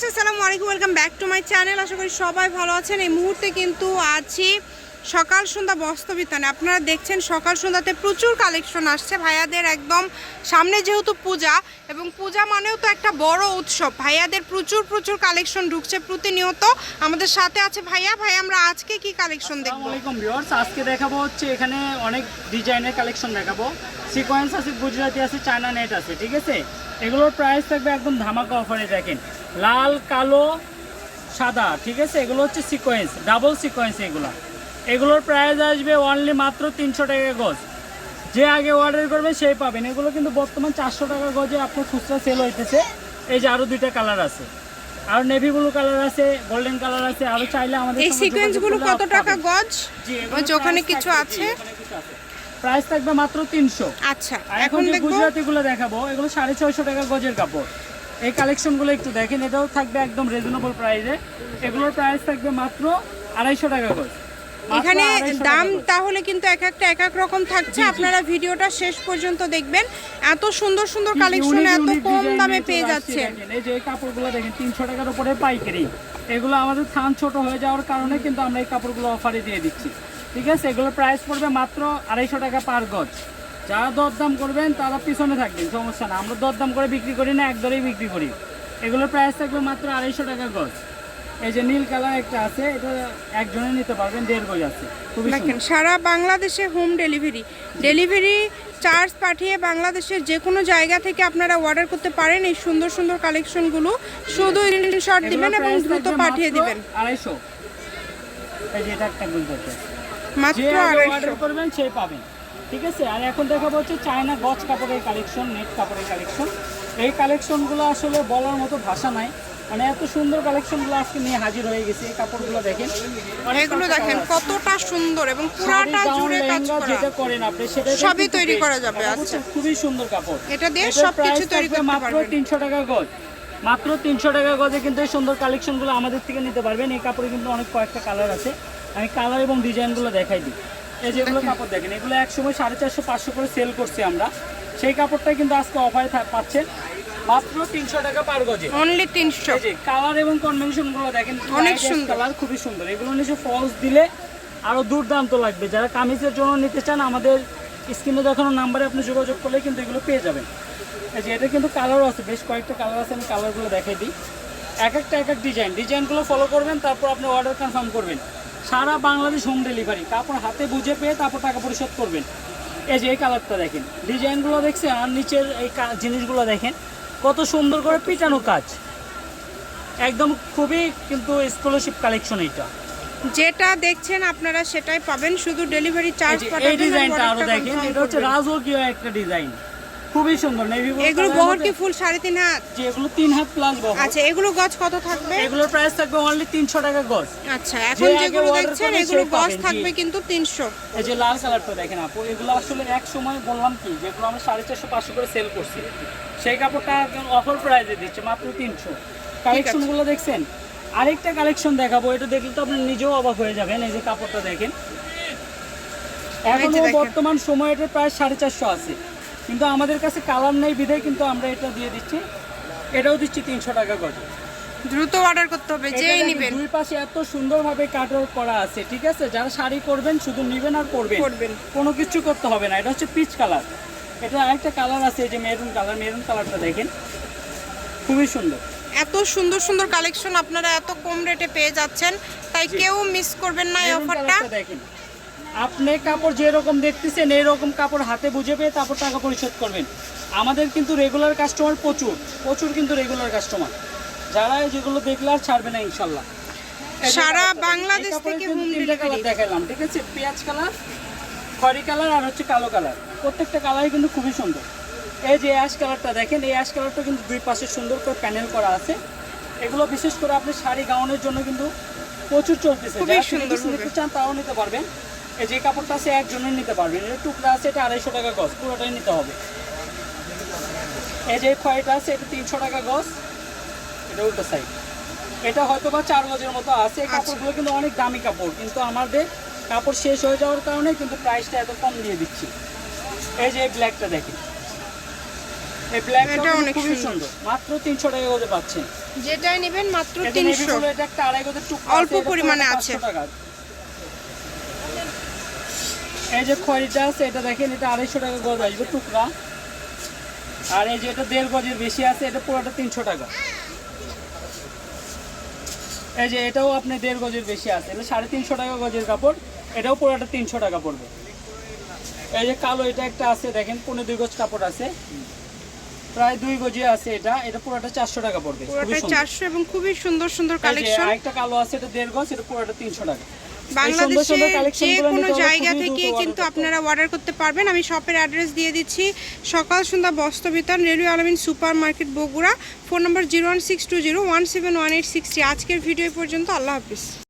Viewers আসসালামু আলাইকুম welcome back to my channel আশা করি সবাই ভালো আছেন। এই মুহূর্তে কিন্তু আছি সকাল সন্ধ্যা বস্ত্রবিতানে আপনারা দেখছেন সকাল সন্ধ্যাতে প্রচুর কালেকশন আসছে। ভাইয়াদের একদম সামনে যেহেতু পূজা, এবং পূজা মানেও তো একটা বড় উৎসব। ভাইয়াদের প্রচুর প্রচুর কালেকশন ঢুকছে প্রতিনিয়ত। আমাদের সাথে আছে ভাইয়া। ভাই, আমরা আজকে কি কালেকশন দেখব? আজকে দেখাবো হচ্ছে এখানে অনেক ডিজাইনের কালেকশন দেখাবো। সিকোয়েন্স আছে, গুজরাটি আছে চায়না নেট আছে, ঠিক আছে? এগুলোর প্রাইস থাকবে একদম ধামাকা অফারে দেখেন। লাল কালো সাদা ঠিক আছে? এগুলো হচ্ছে সিকোয়েন্স ডাবল সিকোয়েন্স এগুলো। এগুলোর প্রাইস আসবে অনলি মাত্র তিনশো টাকা গজ। যে আগে অর্ডার করবে সেই পাবেন। এগুলো কিন্তু বর্তমান চারশো টাকা গজে আপনার খুচরা সেল হইতেছে। এই যে আরও দুইটা কালার আছে। আর নেভি ব্লু কালার আছে গোল্ডেন কালার আছে। আরও চাইলে আমাদের এই সিকোয়েন্সগুলো কত টাকা গজ? ওখানে কিছু আছে? প্রাইস থাকবে মাত্র তিনশো। আচ্ছা এখন যে দেখব এগুলো সাড়ে ছয়শো টাকা গজের কাপড়। এই কালেকশনগুলো একটু দেখেন এটাও থাকবে একদম রিজনেবল প্রাইসে এগুলোর প্রাইস থাকবে মাত্র আড়াইশো টাকা করে। এখানে দাম তাহলে কিন্তু এক একটা এক এক রকম থাকছে। আপনারা ভিডিওটা শেষ পর্যন্ত দেখবেন। এত সুন্দর সুন্দর কালেকশন এত কম দামে পেয়ে যাচ্ছে এই যে কাপড়গুলো দেখেন তিনশো টাকার উপরে পাইকারি। এগুলো আমাদের থান ছোট হয়ে যাওয়ার কারণে কিন্তু আমরা এই কাপড়গুলো অফারে দিয়ে দিচ্ছি। ঠিক আছে? এগুলোর প্রাইস পড়বে মাত্র আড়াইশো টাকা পার গজ। যারা দরদাম করবেন তারা পিছনে থাকবেন সমস্যা না। আমরা দরদাম করে বিক্রি করি না একদরেই বিক্রি করি। এগুলোর প্রাইস থাকবে মাত্র আড়াইশো টাকা গজ। এই যে নীল কালার একটা আছে এটা একজনে নিতে পারবেন দেড় গজ আছে। দেখেন সারা বাংলাদেশে হোম ডেলিভারি ডেলিভারি চার্জ পাঠিয়ে বাংলাদেশের যে কোনো জায়গা থেকে আপনারা অর্ডার করতে পারেন এই সুন্দর সুন্দর কালেকশনগুলো শুধু স্ক্রিনশট দিবেন এবং দ্রুত পাঠিয়ে দিবেন। আড়াইশো। এই যে এটা একটা মাত্র আড়াইশো। অর্ডার করবেন সেই পাবেন। ঠিক আছে? আর এখন দেখাবো হচ্ছে চায়না গজ কাপড়ের কালেকশন নেট কাপড়ের কালেকশন এই কালেকশনগুলো আসলে বলার মতো ভাষা নাই। মানে এত সুন্দর কালেকশনগুলো আজকে নিয়ে হাজির হয়ে গেছে। এই কাপড়গুলো দেখেন। এগুলো দেখেন কতটা সুন্দর এবং পুরাটা জুড়ে কাজ করা। যেটা করেন আপনি সেটা সবই তৈরি করা যাবে, আচ্ছা। খুবই সুন্দর কাপড়। এটা দিয়ে সবকিছু তৈরি করতে মাত্র পারবেন। তিনশো টাকা গজ। মাত্র তিনশো টাকা গজে কিন্তু এই সুন্দর কালেকশনগুলো আমাদের থেকে নিতে পারবেন। এই কাপড়ে কিন্তু অনেক কয়েকটা কালার আছে। আমি কালার এবং ডিজাইনগুলো দেখাই দিই। এই যেগুলো কাপড় দেখেন এগুলো এক সময় সাড়ে চারশো পাঁচশো করে সেল করছি আমরা। সেই কাপড়টা কিন্তু আজকে অফারে পাচ্ছেন। মাত্র তিনশো টাকা পার গজে। অনলি তিনশো। কালার এবং কনভেনশনগুলো দেখেন অনেক সুন্দর। কালার খুবই সুন্দর। এগুলো নিচে ফলস দিলে আরও দুর্দান্ত লাগবে। যারা কামিজের জন্য নিতে চান আমাদের স্ক্রিনে দেখানো নাম্বারে আপনি যোগাযোগ করলে কিন্তু এগুলো পেয়ে যাবেন। এই যে এটা কিন্তু কালারও আছে বেশ কয়েকটা কালার আছে আমি কালারগুলো দেখাই দিই। এক একটা এক এক ডিজাইন ডিজাইনগুলো ফলো করবেন তারপর আপনি অর্ডার কনফার্ম করবেন। সারা বাংলাদেশ হোম ডেলিভারি। কাপড় হাতে বুঝে পেয়ে তারপর টাকা পরিশোধ করবেন। এই যে এই কালারটা দেখেন। ডিজাইনগুলো দেখছেন আর নিচের এই জিনিসগুলো দেখেন। কত সুন্দর করে পিটানো কাজ। একদম খুবই কিন্তু স্কলারশিপ কালেকশন এইটা। যেটা দেখছেন আপনারা সেটাই পাবেন। শুধু ডেলিভারি চার্জ এই ডিজাইনটা আর দেখেন এটা হচ্ছে। রাজকীয় একটা ডিজাইন। খুবই সুন্দর। নেভি এগুলো বহর কি ফুল সাড়ে তিন হাত? এগুলো তিন হাত প্লাস বহর আচ্ছা এগুলো গজ কত থাকবে? এগুলোর প্রাইস থাকবে অনলি তিনশো টাকা গজ। আচ্ছা এখন যেগুলো দেখছেন এগুলো গজ থাকবে কিন্তু তিনশো। এই যে লাল কালারটা দেখেন আপু এগুলো আসলে এক সময় বললাম কি যেগুলো আমরা সাড়ে চারশো পাঁচশো করে সেল করছি। সেই কাপড়টা অফার প্রাইসে দিচ্ছে মাত্র তিনশো। কালেকশনগুলো দেখছেন? আরেকটা কালেকশন দেখাবো এটা দেখলে তো আপনি নিজেও অবাক হয়ে যাবেন এই যে কাপড়টা দেখেন। এখনও। বর্তমান সময় এটা প্রায় সাড়ে চারশো আছে। কিন্তু আমাদের কাছে কালার নেই বিধায় কিন্তু আমরা এটা দিয়ে দিচ্ছি। এটাও দিচ্ছি তিনশো টাকা গজে। দ্রুত অর্ডার করতে হবে যেই নেবেন। দুই পাশে এত সুন্দরভাবে কাটওয়ার্ক করা আছে ঠিক আছে? যারা শাড়ি করবেন শুধু নেবেন আর পরবেন। করবেন। কোনো কিছু করতে হবে না এটা হচ্ছে পিচ কালার এটা আরেকটা কালার আছে এই যে মেরুন কালার মেরুন কালারটা দেখেন। খুবই সুন্দর। এত সুন্দর সুন্দর কালেকশন আপনারা এত কম রেটে পেয়ে যাচ্ছেন তাই কেউ মিস করবেন না এই অফারটা দেখেন। আপনি কাপড় যেরকম দেখতেছেন এরকম কাপড় হাতে বুঝে পেয়ে তারপর টাকা পরিশোধ করবেন। আমাদের কিন্তু রেগুলার কাস্টমার প্রচুর প্রচুর কিন্তু রেগুলার কাস্টমার যারা যেগুলো দেখলে আর ছাড়বে না ইনশাল্লাহ। সারা বাংলাদেশ থেকে delivery। কালার দেখালাম ঠিক আছে? পেঁয়াজ কালার খয়রি কালার আর হচ্ছে কালো কালার প্রত্যেকটা কালারই কিন্তু খুবই সুন্দর। এই যে অ্যাশ কালারটা দেখেন এই অ্যাশ কালারটা কিন্তু দুই পাশে সুন্দর করে প্যানেল করা আছে। এগুলো বিশেষ করে আপনি শাড়ি গাউনের জন্য কিন্তু প্রচুর চলতেছে। যারা নিতে চান তাও নিতে পারবেন। যে কাপড়টা আছে একজনের নিতে পারবেন। এটা টুকরা আছে এটা আড়াইশো টাকা গজ পুরোটাই নিতে হবে। এই যে খয়টা আছে এটা তিনশো টাকা গজ। এটা উল্টো সাইড এটা হয়তো বা চার গজের মতো আছে। এই কাপড়গুলো কিন্তু অনেক দামি কাপড় কিন্তু আমাদের কাপড় শেষ হয়ে যাওয়ার কারণে কিন্তু প্রাইসটা এত কম দিয়ে দিচ্ছি। এই যে ব্ল্যাকটা দেখেন। এই ব্ল্যাকটা অনেক সুন্দর। মাত্র তিনশো টাকা করে পাচ্ছেন। যেটাই নেবেন মাত্র এটা তিনশো। নেভি ব্লু, এটা একটা আড়াই গজের টুকরা অল্প পরিমাণে আছে। টাকা। এই যে খয়েরিটা আছে এটা দেখেন এটা আড়াইশো টাকা গজ আসবে টুকরা। আর এই যে এটা দেড় গজের বেশি আছে এটা পুরোটা তিনশো টাকা। এই যে এটাও আপনি দেড় গজের বেশি আছে এটা সাড়ে তিনশো টাকা গজের কাপড় এটাও পুরোটা তিনশো টাকা পড়বে। এই যে কালো এটা একটা আছে দেখেন পনেরো দুই গজ কাপড় আছে। প্রায় দুই গজি আছে এটা এটা পুরোটা চারশো টাকা পড়বে। চারশো এবং খুবই সুন্দর সুন্দর কালেকশন আরেকটা কালো আছে এটা দেড় গজ এটা পুরোটা তিনশো টাকা। বাংলাদেশের যে কোনো জায়গা থেকে কিন্তু আপনারা অর্ডার করতে পারবেন। আমি শপের অ্যাড্রেস দিয়ে দিচ্ছি। সকাল সন্ধ্যা Bastrabitan railway Almin super market Bogura. Phone number zero one six two zero one seven one eight sixty আজকের ভিডিও পর্যন্ত। আল্লাহ হাফিজ।